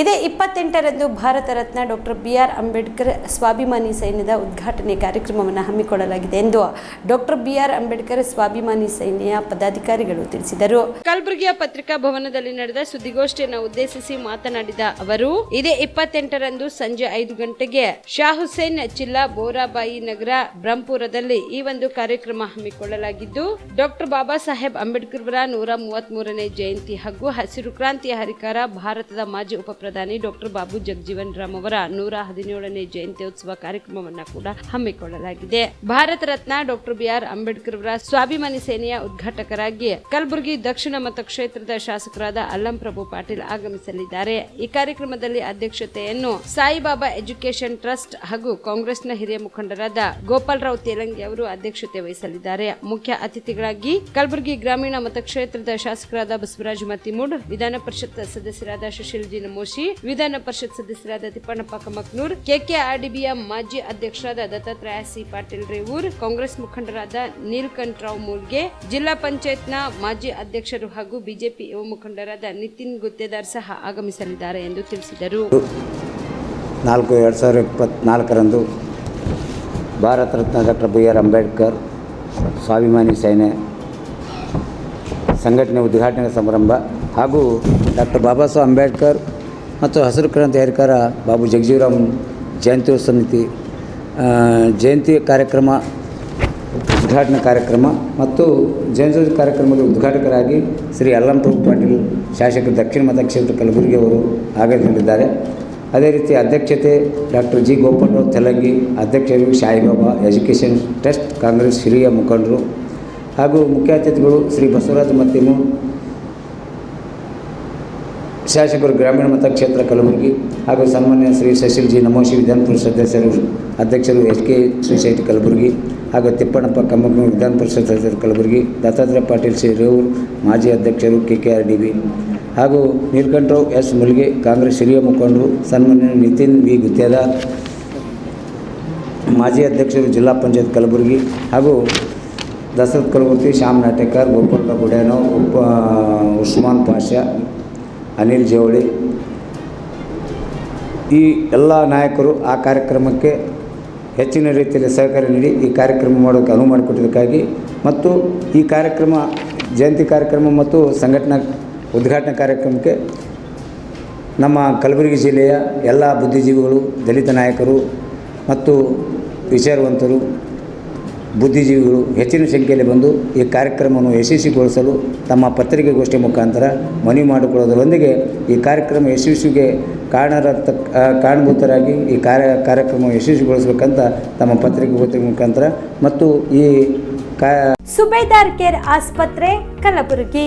ಇದೇ ಇಪ್ಪತ್ತೆಂಟರಂದು Bharat Ratna doctor B R Ambedkar ಸ್ವಾಭಿಮಾನಿ ಸೈನ್ಯದ ಉದ್ಘಾಟನೆ ಕಾರ್ಯಕ್ರಮವನ್ನು ಹಮ್ಮಿಕೊಳ್ಳಲಾಗಿದೆ ಎಂದು ಡಾಕ್ಟರ್ ಬಿ ಆರ್ ಅಂಬೇಡ್ಕರ್ ಸ್ವಾಭಿಮಾನಿ ಸೈನ್ಯ ಪದಾಧಿಕಾರಿಗಳು ತಿಳಿಸಿದರು. ಕಲಬುರಗಿಯ ಪತ್ರಿಕಾ ಭವನದಲ್ಲಿ ನಡೆದ ಸುದ್ದಿಗೋಷ್ಠಿಯನ್ನು ಉದ್ದೇಶಿಸಿ ಮಾತನಾಡಿದ ಅವರು, ಇದೇ ಇಪ್ಪತ್ತೆಂಟರಂದು ಸಂಜೆ ಐದು ಗಂಟೆಗೆ ಶಾ ಹುಸೇನ್ ಜಿಲ್ಲಾ ಬೋರಾಬಾಯಿ ನಗರ ಬ್ರಹ್ಮಪುರದಲ್ಲಿ ಈ ಒಂದು ಕಾರ್ಯಕ್ರಮ ಹಮ್ಮಿಕೊಳ್ಳಲಾಗಿದ್ದು, ಡಾಕ್ಟರ್ ಬಾಬಾ ಸಾಹೇಬ್ ಅಂಬೇಡ್ಕರ್ ಅವರ ನೂರ ಮೂವತ್ತ್ ಮೂರನೇ ಜಯಂತಿ ಹಾಗೂ ಹಸಿರು ಕ್ರಾಂತಿಯ ಹರಿಕಾರ ಭಾರತದ ಮಾಜಿ ಉಪಪ್ರಧಾನಿ ಡಾಕ್ಟರ್ ಬಾಬು ಜಗಜೀವನ್ ರಾಮ್ ಅವರ ನೂರ ಹದಿನೇಳನೇ ಜಯಂತ್ಯೋತ್ಸವ ಕಾರ್ಯಕ್ರಮವನ್ನ ಕೂಡ ಹಮ್ಮಿಕೊಳ್ಳಲಾಗಿದೆ. Bharat Ratna doctor B R Ambedkar ಅವರ ಸ್ವಾಭಿಮಾನಿ ಸೇನೆಯ ಉದ್ಘಾಟಕರಾಗಿ ಕಲಬುರಗಿ ದಕ್ಷಿಣ ಮತಕ್ಷೇತ್ರದ ಶಾಸಕರಾದ ಅಲ್ಲಂ ಪ್ರಭು ಪಾಟೀಲ್ ಆಗಮಿಸಲಿದ್ದಾರೆ. ಈ ಕಾರ್ಯಕ್ರಮದಲ್ಲಿ ಅಧ್ಯಕ್ಷತೆಯನ್ನು ಸಾಯಿಬಾಬಾ ಎಜುಕೇಶನ್ ಟ್ರಸ್ಟ್ ಹಾಗೂ ಕಾಂಗ್ರೆಸ್ನ ಹಿರಿಯ ಮುಖಂಡರಾದ ಗೋಪಾಲರಾವ್ ತೇಲಂಗಿ ಅವರು ಅಧ್ಯಕ್ಷತೆ ವಹಿಸಲಿದ್ದಾರೆ. ಮುಖ್ಯ ಅತಿಥಿಗಳಾಗಿ ಕಲಬುರಗಿ ಗ್ರಾಮೀಣ ಮತಕ್ಷೇತ್ರದ ಶಾಸಕರಾದ ಬಸವರಾಜ್ ಮತಿಮೂಡ್ ವಿಧಾನ ಪರಿಷತ್ ಸದಸ್ಯರಾದ ಸುಶೀಲ್ ಜಿ ನಮೋಶಿ ವಿಧಾನ ಪರಿಷತ್ ಸದಸ್ಯರಾದ ತಿಪ್ಪಣ್ಣಪ್ಪ ಕಮಕ್ನೂರ್, ಕೆಕೆಆರ್ಡಿಬಿಯ ಮಾಜಿ ಅಧ್ಯಕ್ಷರಾದ ದತ್ತಾತ್ರೇಯ ಸಿ ಪಾಟೀಲ್ ರೇವೂರ್, ಕಾಂಗ್ರೆಸ್ ಮುಖಂಡರಾದ ನೀಲ್ಕಂಠ್ ರಾವ್ ಮೂರ್ಗೆ, ಜಿಲ್ಲಾ ಪಂಚಾಯತ್ನ ಮಾಜಿ ಅಧ್ಯಕ್ಷರು ಹಾಗೂ ಬಿಜೆಪಿ ಯುವ ಮುಖಂಡರಾದ ನಿತಿನ್ ಗುತ್ತೇದಾರ್ ಸಹ ಆಗಮಿಸಲಿದ್ದಾರೆ ಎಂದು ತಿಳಿಸಿದರು. ನಾಲ್ಕು ಎರಡು ಸಾವಿರದ ಇಪ್ಪತ್ನಾಲ್ಕರಂದು Bharat Ratna doctor B R Ambedkar ಸ್ವಾಭಿಮಾನಿ ಸೇನೆ ಸಂಘಟನೆ ಉದ್ಘಾಟನೆ ಸಮಾರಂಭ ಹಾಗೂ ಡಾಕ್ಟರ್ ಬಾಬಾ ಸಾಹೇಬ್ ಅಂಬೇಡ್ಕರ್ ಮತ್ತು ಹಸಿರು ಕ್ರಾಂತಿ ಹರಿಕಾರ ಬಾಬು ಜಗಜೀವರಾಮ್ ಜಯಂತಿ ಸಮಿತಿ ಜಯಂತಿ ಕಾರ್ಯಕ್ರಮ, ಉದ್ಘಾಟನಾ ಕಾರ್ಯಕ್ರಮ ಮತ್ತು ಜಯಂತಿ ಕಾರ್ಯಕ್ರಮದ ಉದ್ಘಾಟಕರಾಗಿ ಶ್ರೀ ಪ್ರಭು ಪಾಟೀಲ್ ಶಾಸಕರು ದಕ್ಷಿಣ ಮತಕ್ಷೇತ್ರ ಕಲಬುರಗಿ ಅವರು ಆಗಮಿಸಲಿದ್ದಾರೆ. ಅದೇ ರೀತಿ ಅಧ್ಯಕ್ಷತೆ ಡಾಕ್ಟರ್ ಜಿ ಗೋಪಣ್ಣ ತೆಲಂಗಿ ಅಧ್ಯಕ್ಷರು ಶಾಯಿಬಾಬಾ ಎಜುಕೇಷನ್ ಟ್ರಸ್ಟ್ ಕಾಂಗ್ರೆಸ್ ಹಿರಿಯ ಮುಖಂಡರು ಹಾಗೂ ಮುಖ್ಯ ಅತಿಥಿಗಳು ಶ್ರೀ ಬಸವರಾಜ ಮತ್ತಿಮು ಶಾಸಕರು ಗ್ರಾಮೀಣ ಮತಕ್ಷೇತ್ರ ಕಲಬುರಗಿ ಹಾಗೂ ಸನ್ಮಾನ್ಯ ಶ್ರೀ ಶಶಿಲ್ ಜಿ ನಮೋಶಿ ವಿಧಾನ ಪರಿಷತ್ ಸದಸ್ಯರು, ಅಧ್ಯಕ್ಷರು ಎಚ್ ಕೆ ಸೊಸೈಟಿ ಕಲಬುರಗಿ ಹಾಗೂ ತಿಪ್ಪಣ್ಣಪ್ಪ ಕಮ್ಮಗ್ನ ವಿಧಾನ ಪರಿಷತ್ ಸದಸ್ಯರು ಕಲಬುರಗಿ, ದತ್ತಾತ್ರೇಯ ಪಾಟೀಲ್ ಶ್ರೀ ರೇವೂರ್, ಮಾಜಿ ಅಧ್ಯಕ್ಷರು K K R D B ಹಾಗೂ ನೀಲಕಂಠರಾವ್ ಎಸ್ ಮುಲ್ಗೆ, ಕಾಂಗ್ರೆಸ್ ಹಿರಿಯ ಮುಖಂಡರು ಸನ್ಮಾನ್ಯ ನಿತಿನ್ ವಿ ಗುತ್ತೇದ, ಮಾಜಿ ಅಧ್ಯಕ್ಷರು ಜಿಲ್ಲಾ ಪಂಚಾಯತ್ ಕಲಬುರಗಿ ಹಾಗೂ ದಸರತ್ ಕಲಬುರ್ಗಿ ಶ್ಯಾಮ್ ನಾಟೇಕರ್ ಗೋಪಾಲ ಗುಡೇನೋ ಉಪ, ಉಸ್ಮಾನ್ ಪಾಷಾ ಅನಿಲ್ ಜವಳಿ. ಈ ಎಲ್ಲ ನಾಯಕರು ಆ ಕಾರ್ಯಕ್ರಮಕ್ಕೆ ಹೆಚ್ಚಿನ ರೀತಿಯಲ್ಲಿ ಸಹಕಾರ ನೀಡಿ ಈ ಕಾರ್ಯಕ್ರಮ ಮಾಡೋಕ್ಕೆ ಅನುವು ಮಾಡಿಕೊಟ್ಟಿದ್ದಕ್ಕಾಗಿ ಮತ್ತು ಈ ಕಾರ್ಯಕ್ರಮ, ಜಯಂತಿ ಕಾರ್ಯಕ್ರಮ ಮತ್ತು ಸಂಘಟನಾ ಉದ್ಘಾಟನಾ ಕಾರ್ಯಕ್ರಮಕ್ಕೆ ನಮ್ಮ ಕಲಬುರಗಿ ಜಿಲ್ಲೆಯ ಎಲ್ಲ ಬುದ್ಧಿಜೀವಿಗಳು, ದಲಿತ ನಾಯಕರು ಮತ್ತು ವಿಚಾರವಂತರು ಬುದ್ಧಿಜೀವಿಗಳು ಹೆಚ್ಚಿನ ಸಂಖ್ಯೆಯಲ್ಲಿ ಬಂದು ಈ ಕಾರ್ಯಕ್ರಮವನ್ನು ಯಶಸ್ವಿಗೊಳಿಸಲು ತಮ್ಮ ಪತ್ರಿಕೆಗೋಷ್ಠಿ ಮುಖಾಂತರ ಮನವಿ ಮಾಡಿಕೊಳ್ಳೋದರೊಂದಿಗೆ ಈ ಕಾರ್ಯಕ್ರಮ ಯಶಸ್ವಿಗೆ ಕಾರಣರತ್ತ ಕಾರಣಭೂತರಾಗಿ ಈ ಕಾರ್ಯ, ಕಾರ್ಯಕ್ರಮ ಯಶಸ್ವಿಗೊಳಿಸಬೇಕಂತ ತಮ್ಮ ಪತ್ರಿಕೆಗೋಷ್ಠಿ ಮುಖಾಂತರ ಮತ್ತು ಈ ಕಾ ಸುಬೇದಾರ್ ಕೇರ್ ಆಸ್ಪತ್ರೆ ಕಲಬುರಗಿ.